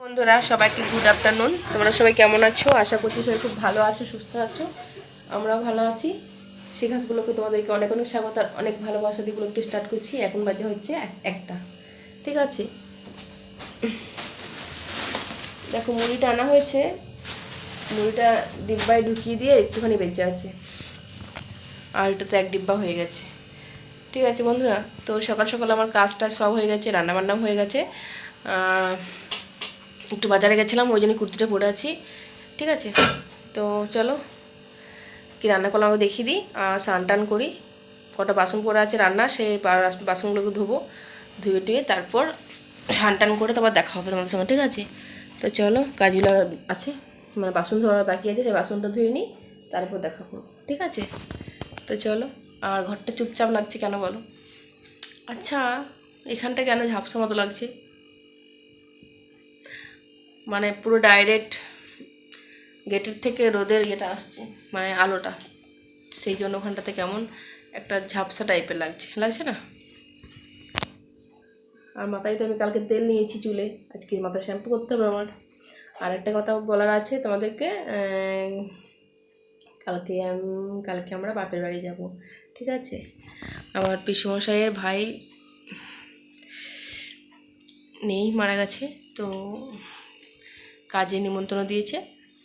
বন্ধুরা, সবাইকে good afternoon তোমরা সবাই কেমন আছো? আশা করছি সবাই খুব ভালো আছো, সুস্থ আছো। আমরাও ভালো আছি। শিখাসগুলোকে তোমাদেরকে অনেক অনেক স্বাগত আর অনেক ভালোবাসা দিয়ে একটু স্টার্ট করছি। এখন বাজে হচ্ছে এক- একটা। ঠিক আছে? দেখো, মুড়িটা আনা হয়েছে। মুড়িটা ডিব্বায় ঢুকিয়ে দিয়ে একটুখানি বেঁচে আছে। আর এটা তো এক ডিব্বা হয়ে গেছে। ঠিক আছে বন্ধুরা, তো সকাল সকাল আমার কাজটা সব হয়ে গেছে, রান্নাবান্নাও হয়ে গেছে। একটু বাজারে গেছিলাম, ওই জন্য কুর্তিটা পরে আছি। ঠিক আছে? তো চলো, কি রান্না করলাম আমাকে দেখিয়ে দিই। স্নান টান করি। কটা বাসন পড়ে আছে রান্না সেই বাসনগুলোকে ধোবো, ধুয়ে টুয়ে তারপর স্নান টান করে তারপর দেখা হবে তোমাদের সঙ্গে, ঠিক আছে? তো চলো, কাজগুলো আছে মানে বাসন ধোয়া বাকি আছে সেই বাসনটা ধুয়ে নিই, তারপর দেখা করব, ঠিক আছে? তো চলো, আর ঘরটা চুপচাপ লাগছে কেন বলো? আচ্ছা এখানটা কেন ঝাপসা মতো লাগছে? মানে পুরো ডাইরেক্ট গেটের থেকে রোদের ইয়েটা আসছে মানে আলোটা। সেই জন্য ওখানটাতে কেমন একটা ঝাপসা টাইপের লাগছে। লাগছে না? আর মাথায় তো আমি কালকে তেল নিয়েছি চুলে। আজকে মাথা শ্যাম্পু করতে হবে আমার। আর একটা কথা বলার আছে তোমাদেরকে কালকে কালকে আমরা বাপের বাড়ি যাব। ঠিক আছে? আমার পিসমশাইয়ের ভাই নেই, মারা গেছে। তো কাজে নিমন্ত্রণ দিয়েছে,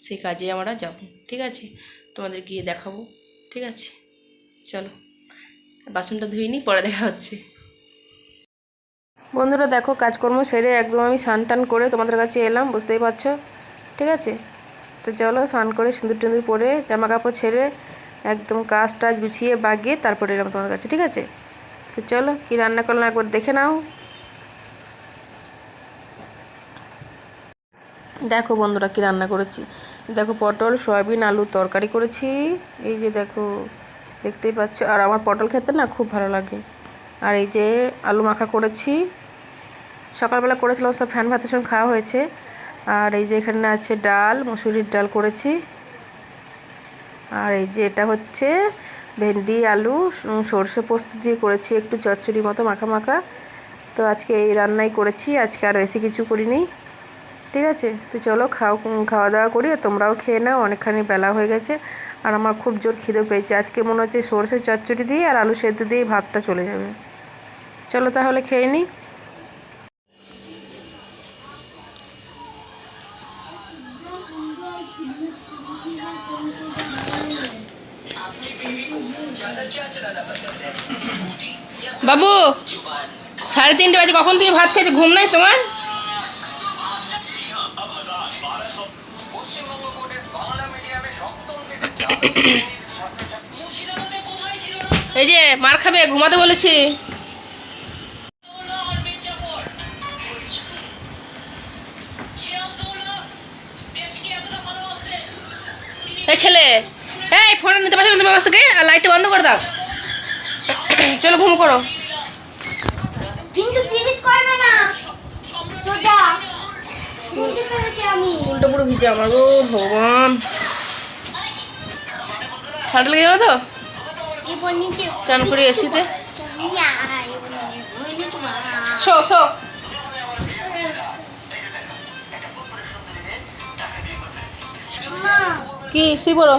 সেই কাজে আমরা যাব, ঠিক আছে? তোমাদের গিয়ে দেখাবো, ঠিক আছে? চলো, বাসনটা ধুয়ে নিই, পরে দেখা হচ্ছে। বন্ধুরা দেখো, কাজকর্ম সেরে একদম আমি স্নান টান করে তোমাদের কাছে এলাম, বুঝতেই পারছ? ঠিক আছে? তো চলো, স্নান করে সিঁদুর টিঁদুর পরে জামা কাপড় ছেড়ে একদম কাজ টাজ গুছিয়ে বাগিয়ে তারপরে এলাম তোমার কাছে, ঠিক আছে? তো চলো, কী রান্না করলাম একবার দেখে নাও। দেখো বন্ধুরা কি রান্না করেছি। দেখো পটল, সয়াবিন, আলু তরকারি করেছি। এই যে দেখো, দেখতেই পাচ্ছ। আর আমার পটল খেতে না খুব ভালো লাগে। আর এই যে আলু মাখা করেছি। সকালবেলা করেছিলাম, সব ফ্যান ভাতের সঙ্গে খাওয়া হয়েছে। আর এই যে এখানে আছে ডাল, মুসুরির ডাল করেছি। আর এই যে এটা হচ্ছে ভেন্ডি, আলু সর্ষে পোস্ত দিয়ে করেছি। একটু চচ্চড়ি মতো মাখা মাখা। তো আজকে এই রান্নাই করেছি। আজকে আর বেশি কিছু করিনি। ঠিক আছে? তো চলো খাও খাওয়া দাওয়া করি আর তোমরাও খেয়ে নাও, অনেকখানি বেলা হয়ে গেছে। আর আমার খুব জোর খিদে পেয়েছে। আজকে মনে হচ্ছে সর্ষে চচ্চড়ি দিয়ে আর আলু সেদ্ধ দিয়ে ভাতটা চলে যাবে। চলো তাহলে খেয়ে নিই বাবু, সাড়ে তিনটে বাজে। কখন তুমি ভাত খেয়েছো? ঘুম নাই তোমার? পশ্চিমবঙ্গ বোর্ডের বাংলা মিডিয়ামে সপ্তম থেকে দ্বাদশ শ্রেণির ছাত্রছাত্রী। মুর্শিদাবাদে কোথায় ছিল এই যে মার খাবে ঘুমাতে বলেছি। এই ছেলে এই ফোনটা নিতে পারছ না তুমি কাছ থেকে? আর লাইটটা বন্ধ করে দাও। চলো ঘুম করো কিন্তু টিভিট করবে না সোজা শুনতে পেরেছি আমি চুলটা পুরো ভিজে আমার গো ভগবান। ঠান্ডা লেগে যাবে তো? চান করে এসিতে। শো শো। কি শুই পড়ো।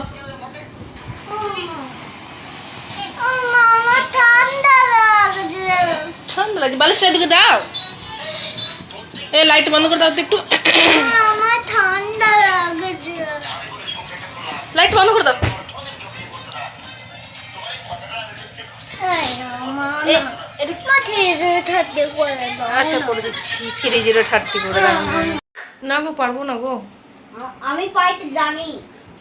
ঠান্ডা লাগছে। ঠান্ডা লাগছে বালিশটা এদিকে দাও। এই লাইট বন্ধ করে দাও তো একটু। লাইট বন্ধ করে দাও। আচ্ছা। করে দিচ্ছি। থ্রি জিরো থার্টি করে না গো পারব না গো। আমি পাইতে জানি।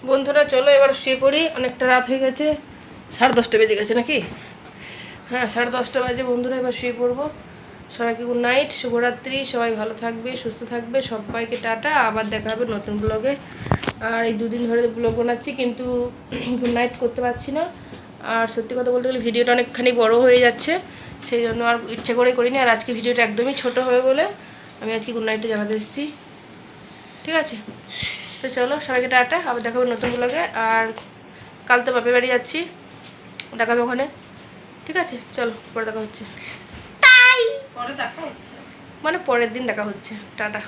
বন্ধুরা চলো এবার শুয়ে পড়ি। অনেকটা রাত হয়ে গেছে। সাড়ে দশটা বেজে গেছে নাকি? হ্যাঁ সাড়ে দশটা বাজে। বন্ধুরা এবার শুয়ে পড়ব। সবাইকে গুড নাইট শুভরাত্রি। সবাই ভালো থাকবে সুস্থ থাকবে। সবাইকে টাটা। আবার দেখা হবে নতুন ব্লগে আর এই দুদিন ধরে ব্লগ বানাচ্ছি কিন্তু গুড নাইট করতে পারছি না। আর সত্যি কথা বলতে গেলে ভিডিওটা অনেকখানি বড় হয়ে যাচ্ছে সেই জন্য আর ইচ্ছে করে করিনি। আর আজকে ভিডিওটা একদমই ছোট হবে বলে আমি আজকে গুড নাইটটা জানাতে এসেছি। ঠিক আছে? তো চলো সবাইকে টাটা আবার দেখা হবে নতুন ব্লগে আর কাল তো বাপের বাড়ি যাচ্ছি দেখাবে ওখানে। ঠিক আছে? চলো পরে দেখা হচ্ছে। তাই পরে দেখা হচ্ছে? মানে পরের দিন দেখা হচ্ছে। টাটা।